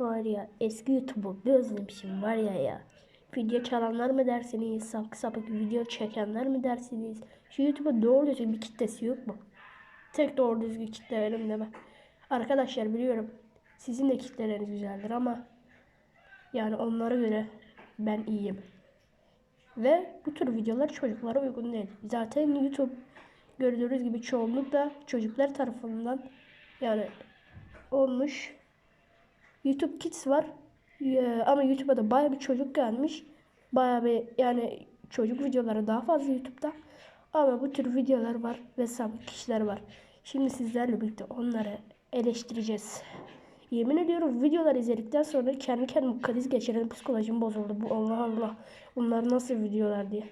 Var ya eski YouTube'u bir özlemişim var ya ya. Video çalanlar mı dersiniz? Sapık sapık video çekenler mi dersiniz? Şu YouTube'a doğru düzgün bir kitlesi yok mu? Tek doğru düzgün kitle benim deme. Arkadaşlar biliyorum sizin de kitleleriniz güzeldir ama yani onlara göre ben iyiyim. Ve bu tür videolar çocuklara uygun değil. Zaten YouTube gördüğünüz gibi çoğunlukla çocuklar tarafından yani olmuş. YouTube Kids var. Ya, ama YouTube'a da bayağı bir çocuk gelmiş. Bayağı bir yani çocuk videoları daha fazla YouTube'da. Ama bu tür videolar var ve sabit kişiler var. Şimdi sizlerle birlikte onları eleştireceğiz. Yemin ediyorum videolar izledikten sonra kendi kendime kriz geçiren psikolojim bozuldu. Bu Allah Allah. Bunlar nasıl videolar diye.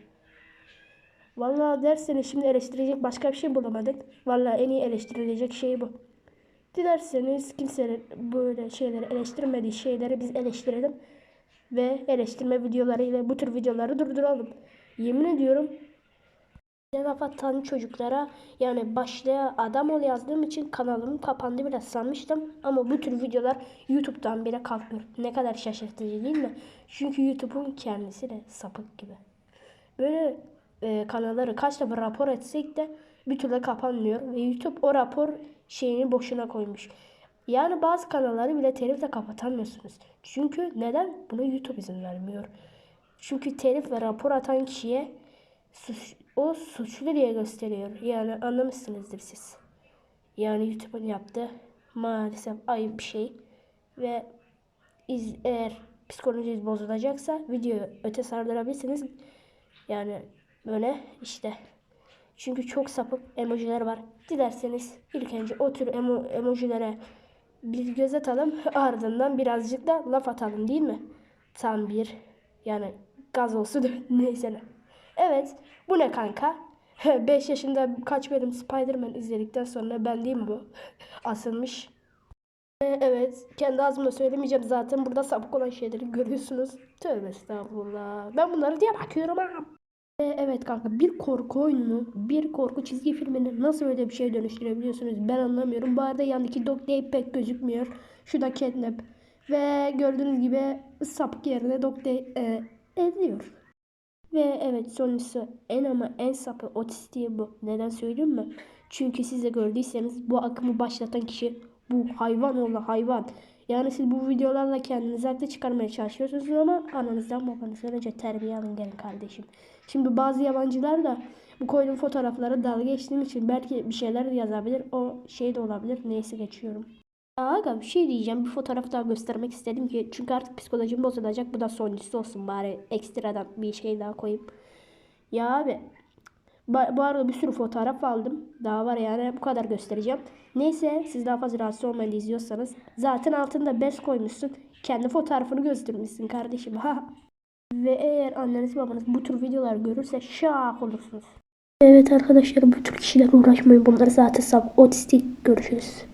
Vallahi derseniz şimdi eleştirecek başka bir şey bulamadık. Vallahi en iyi eleştirilecek şey bu. Dilerseniz kimsenin böyle şeyleri eleştirmediği şeyleri biz eleştirelim. Ve eleştirme videolarıyla bu tür videoları durduralım. Yemin ediyorum laf atan çocuklara yani başlığa adam ol yazdığım için kanalım kapandı biraz sanmıştım. Ama bu tür videolar YouTube'dan bile kalkmıyor. Ne kadar şaşırtıcı değil mi? Çünkü YouTube'un kendisi de sapık gibi. Böyle e, kanalları kaç defa rapor etsek de bir türlü kapanmıyor. Ve YouTube o rapor şeyini boşuna koymuş. Yani bazı kanalları bile telifle kapatamıyorsunuz. Çünkü neden? Buna YouTube izin vermiyor. Çünkü telif ve rapor atan kişiye suç, o suçlu diye gösteriyor. Yani anlamışsınızdır siz. Yani YouTube'un yaptığı maalesef ayıp bir şey. Ve iz, eğer psikolojiniz bozulacaksa videoyu öte sardırabilirsiniz. Yani böyle işte. Çünkü çok sapık emojiler var. Dilerseniz ilk önce o tür emo, emojilere bir göz atalım. Ardından birazcık da laf atalım değil mi? Tam bir yani gaz olsun neyse ne. Evet bu ne kanka? 5 yaşında kaç bölüm Spider-Man izledikten sonra ben değil mi bu? Asılmış. Ee, Evet, kendi ağzımla söylemeyeceğim zaten burada sapık olan şeyleri görüyorsunuz. Tövbe estağfurullah. Ben bunları diye bakıyorum ha. Ee, Evet kanka bir korku oyununu, bir korku çizgi filmini nasıl öyle bir şeye dönüştürebiliyorsunuz ben anlamıyorum. Bu arada yandaki Dog Day pek gözükmüyor. Şu da Catnap. Ve gördüğünüz gibi sapık yerine Dog Day e, eziyor. Ve evet sonuncusu en ama en sapı otistiği bu. Neden söyleyeyim mi? Çünkü siz de gördüyseniz bu akımı başlatan kişi bu hayvan oğlu hayvan. Yani siz bu videolarla kendinizi haklı çıkarmaya çalışıyorsunuz ama ananızdan babanızdan önce terbiye alın gelin kardeşim. Şimdi bazı yabancılar da bu koyduğum fotoğraflara dalga geçtiğim için belki bir şeyler yazabilir. O şey de olabilir. Neyse geçiyorum. Aga bir şey diyeceğim. Bir fotoğraf daha göstermek istedim ki. Çünkü artık psikolojim bozulacak. Bu da sonuncusu olsun bari. Ekstradan bir şey daha koyayım. Ya abi. Bu arada bir sürü fotoğraf aldım. Daha var yani bu kadar göstereceğim. Neyse siz daha fazla rahatsız olmayın izliyorsanız. Zaten altında bez koymuşsun. Kendi fotoğrafını göstermişsin kardeşim. Ha. Ve eğer anneniz babanız bu tür videolar görürse şak olursunuz. Evet arkadaşlar bu tür kişilerle uğraşmayın. Bunlar zaten sap otistik. Görüşürüz.